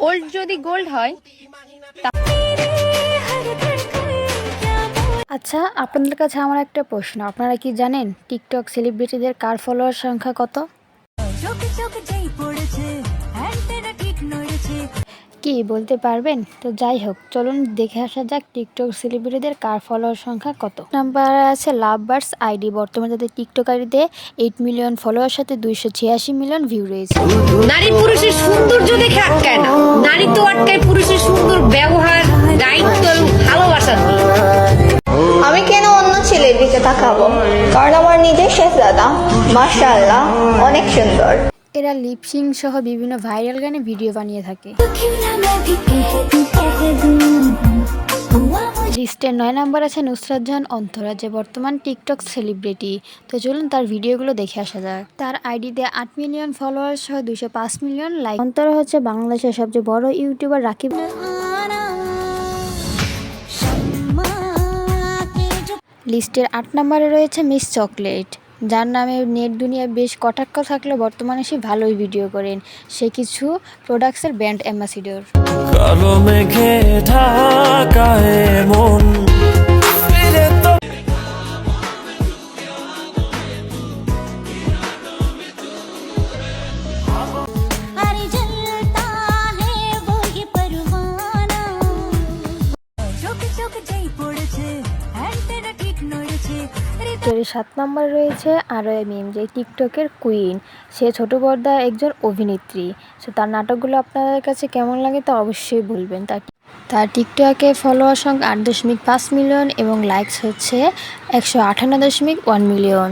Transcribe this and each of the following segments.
Old যদি gold হয় আচ্ছা আপনাদের কাছে আমার একটা প্রশ্ন। আপনারা কি জানেন টিকটক সেলিব্রিটিদের কার ফলোয়ার সংখ্যা কত? কি বলতে পারবেন? তো যাই হোক চলুন দেখে আসা যাক টিকটক সেলিব্রিটিদের কার ফলোয়ার সংখ্যা কত। নাম্বার আছে লাভ বার্ডস আইডি বর্তমানে তাদের টিকটক আইডিতে এইট মিলিয়ন ফলোয়ার সাথে দুইশো ছিয়াশি মিলিয়ন ভিউ রয়েছে। নারী পুরুষের সৌন্দর্য দেখে আটকায় না। নারী তো আটকায় পুরুষের সুন্দর ব্যবহার দায়িত্ব এবং ভালোবাসা আমি কেন অন্য ছেলের দিকে তাকাবো? কারণ আমার নিজের শেহজাদা মাশাআল্লাহ অনেক সুন্দর। এরা লিপসিং সহ বিভিন্ন ভাইরাল গানে ভিডিও বানিয়ে থাকে। লিস্টের নয় নাম্বার আছে নুসরাত জাহান অন্তরা যে বর্তমান টিকটক সেলিব্রিটি। তো চলুন তার ভিডিওগুলো দেখে আসা যাক। তার আইডিতে আট মিলিয়ন ফলোয়ার সহ দুশো পাঁচ মিলিয়ন লাইক। অন্তরা হচ্ছে বাংলাদেশের সবচেয়ে বড় ইউটিউবার রাকিব। লিস্টের আট নম্বরে রয়েছে মিস চকলেট। যার নামে নেট দুনিয়ায় বেশ কটাক্ষ থাকলেও বর্তমানে সে ভালোই ভিডিও করেন। সে কিছু প্রোডাক্টসের ব্র্যান্ড অ্যাম্বাসিডর এর সাত নম্বরে রয়েছে আরও মিম যে টিকটকের কুইন সে ছোট পর্দার একজন অভিনেত্রী। সো তার নাটকগুলো আপনাদের কাছে কেমন লাগে তা অবশ্যই বলবেন। তার তার টিকটকে ফলোয়ার সংখ্যা আট দশমিক পাঁচ মিলিয়ন এবং লাইকস হচ্ছে একশো আটান্ন দশমিক ওয়ান মিলিয়ন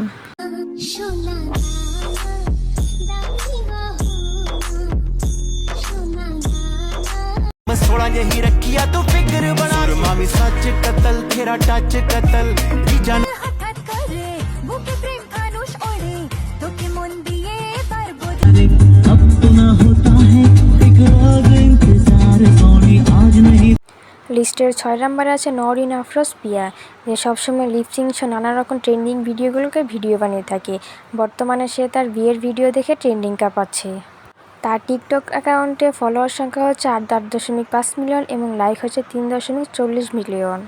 ਥੋੜਾ ਜਹੀ ਰੱਖਿਆ ਤੂੰ ਫਿਕਰ ਬਣਾ ਮਾਮੀ ਸੱਚ ਕਤਲ ਤੇਰਾ ਟੱਚ ਕਤਲ ਕੀ ਜਾਨ লিস্টের ছয় নম্বরে আছে নরিন আফরোজ পিয়া যে সবসময় লিপসিং শো নানা রকম ট্রেন্ডিং ভিডিওগুলোকে ভিডিও বানিয়ে থাকে। বর্তমানে সে তার বিয়ের ভিডিও দেখে ট্রেন্ডিং কাঁপাচ্ছে তার টিকটক অ্যাকাউন্টে ফলোয়ার সংখ্যা হচ্ছে আট আট দশমিক পাঁচ মিলিয়ন এবং লাইক হচ্ছে তিন দশমিক চল্লিশ মিলিয়ন।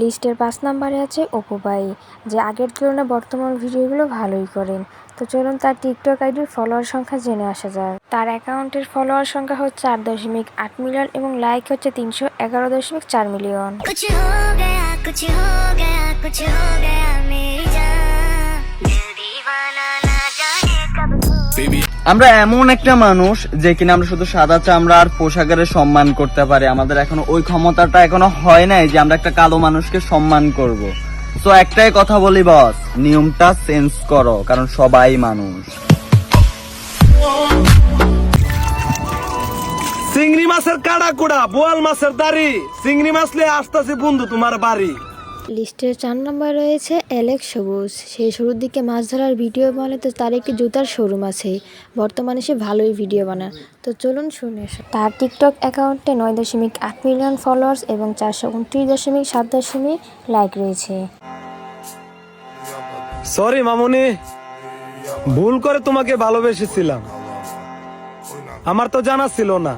লিস্টের পাঁচ নাম্বারে আছে অপুবাই যে আগের তুলনায় বর্তমান ভিডিওগুলো ভালোই করেন। তো চলুন তার টিকটক আইডির ফলোয়ার সংখ্যা জেনে আসা যায় তার অ্যাকাউন্টের ফলোয়ার সংখ্যা হচ্ছে চার দশমিক আট মিলিয়ন এবং লাইক হচ্ছে তিনশো এগারো দশমিক চার মিলিয়ন। আমরা এমন একটা মানুষ যে কিনা আমরা শুধু সাদা চামড়া আর পোশাকের সম্মান করতে পারি। আমাদের এখনও ওই ক্ষমতাটা এখনও হয় নাই যে আমরা একটা কালো মানুষকে সম্মান করব। তো একটাই কথা বলি বস নিয়মটা চেঞ্জ করো কারণ সবাই মানুষ। চিংড়ি মাছের কাড়া কুড়া বোয়াল মাছের দাড়ি। চিংড়ি মাছ লিয়ে আসতেছে বন্ধু তোমার বাড়ি। লিস্টের চার নম্বর রয়েছে অ্যালেক্স সবুজ। সেই শুরুর দিকে মাছ ধরার ভিডিও বানালে তো তার একটি জুতার শোরুম আছে। বর্তমানে সে ভালোই ভিডিও বানায়। তো চলুন শুনে তার টিকটক অ্যাকাউন্টে নয় দশমিক আট মিলিয়ন ফলোয়ার্স এবং চারশো উনত্রিশ দশমিক সাত দশমিক লাইক রয়েছে। সরি মামুনি। ভুল করে তোমাকে ভালোবেসেছিলাম। আমার তো জানা ছিল না।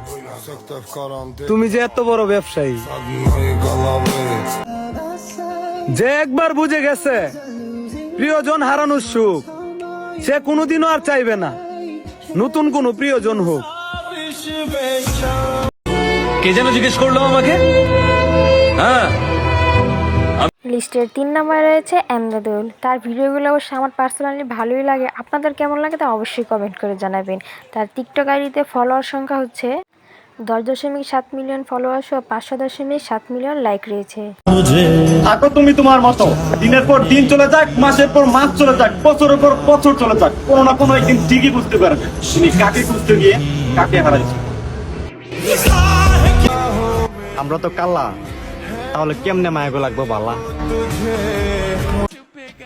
তুমি যে এত বড় ব্যবসায়ী। যে একবার বুঝে গেছে, প্রিয়জন হারানোর সুখ, সে কোনোদিনও আর চাইবে না। নতুন কোনো প্রিয়জন হোক। কে যেন জিজ্ঞেস করল আমাকে? হ্যাঁ? লিস্টের তিন নম্বরে রয়েছে এমদাদুল। তার ভিডিওগুলো অবশ্য আমার পার্সোনালি ভালোই লাগে। আপনাদের কেমন লাগে তা অবশ্যই কমেন্ট করে জানাবেন। তার টিকটক আইডিতে ফলোয়ার সংখ্যা হচ্ছে দশ দশমিক সাত মিলিয়ন ফলোয়ার সহ পাঁচশো দশমিক সাত মিলিয়ন লাইক রয়েছে। থাকো তুমি তোমার মতো। দিনের পর দিন চলে যাক মাসের পর মাস চলে যাক বছরের পর বছর চলে যাক। কোনো না কোনো একদিন ঠিকই বুঝতে পারবে। তুমি কাকে খুঁজতে গিয়ে কাকে হারাইছো? আমরা তো কাল্লা। তাহলে কেমনে মায়াগো লাগবো বালা?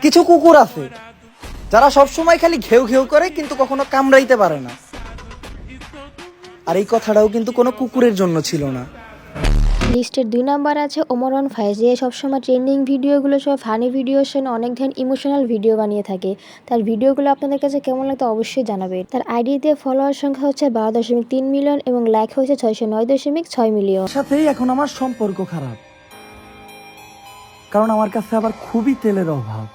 কিছু কুকুর আছে যারা সব সময় খালি ঘেউ ঘেউ করে কিন্তু কখনো কামড়াইতে পারে না। আর এই কথাটাও কিন্তু কোনো কুকুরের জন্য ছিল না। লিস্টের দুই নাম্বার আছে ওমরন ফাইজ যে সবসময় ট্রেন্ডিং ভিডিওগুলো সব ফানি ভিডিও সঙ্গে অনেক ধরনের ইমোশনাল ভিডিও বানিয়ে থাকে। তার ভিডিওগুলো আপনাদের কাছে কেমন লাগতো অবশ্যই জানাবেন। তার আইডিতে ফলোয়ার সংখ্যা হচ্ছে বারো দশমিক তিন মিলিয়ন এবং লাইক হয়েছে ছয়শো নয় দশমিক ছয় মিলিয়ন সাথেই এখন আমার সম্পর্ক খারাপ। কারণ আমার কাছে আবার খুবই তেলের অভাব।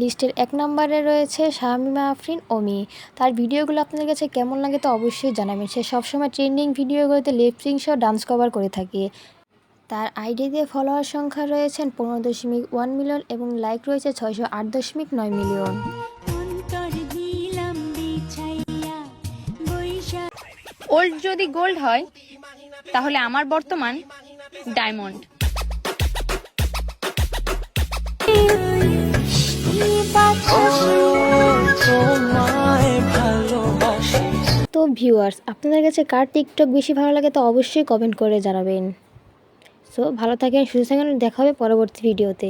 লিস্টের এক নম্বরে রয়েছে শামিমা আফরিন ওমি। তার ভিডিওগুলো আপনাদের কাছে কেমন লাগে তো অবশ্যই জানাবেন। সে সবসময় ট্রেন্ডিং ভিডিওগুলোতে লিপসিং সহ ডান্স কভার করে থাকে। তার আইডিতে ফলোয়ার সংখ্যা রয়েছেন পনেরো দশমিক ওয়ান মিলিয়ন এবং লাইক রয়েছে ছয়শো আট দশমিক নয় মিলিয়ন। ওল্ড যদি গোল্ড হয় তাহলে আমার বর্তমান ডায়মন্ড তো ভিউয়ার্স আপনাদের কাছে কার টিকটক বেশি ভালো লাগে তো অবশ্যই কমেন্ট করে জানাবেন। সো ভালো থাকেন সুস্থ থাকেন দেখা হবে পরবর্তী ভিডিওতে